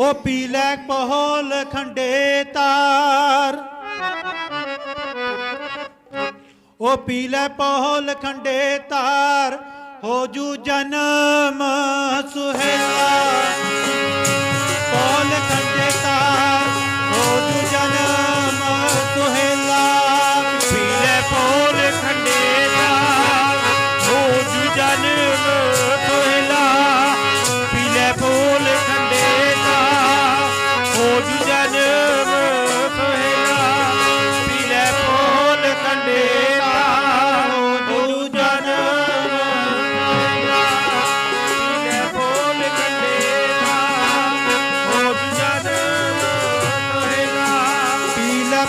ओ पीले पहल खंडे तार। ओ पीले पहल खंडे तार, हो जू जन्म सुहेला पहल खंडे तार, हो जू जन्म सुहेला पीले पहल खंडे तार, हो जू जन्म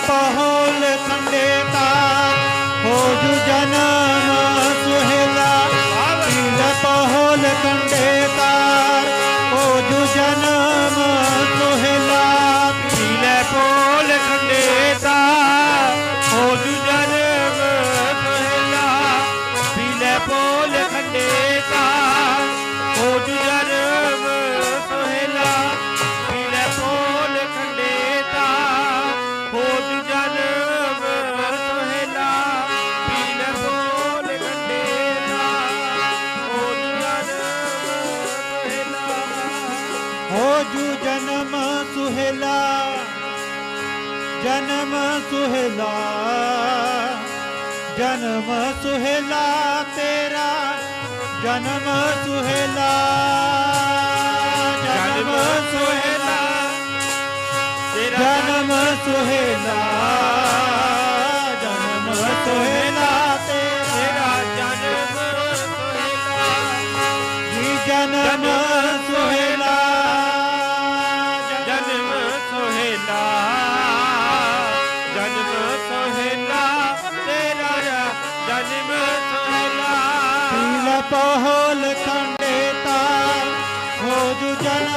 पहोल संडेता हो जु जना हो जू जन्म सुहेला जन्म सुहेला जन्म सुहेला तेरा जन्म सुहेला जन्म सुहेला जन्म सुहेला जन्म सुहेला तेरा जन्म सुहेला जन्म पहल खंडेता हो जन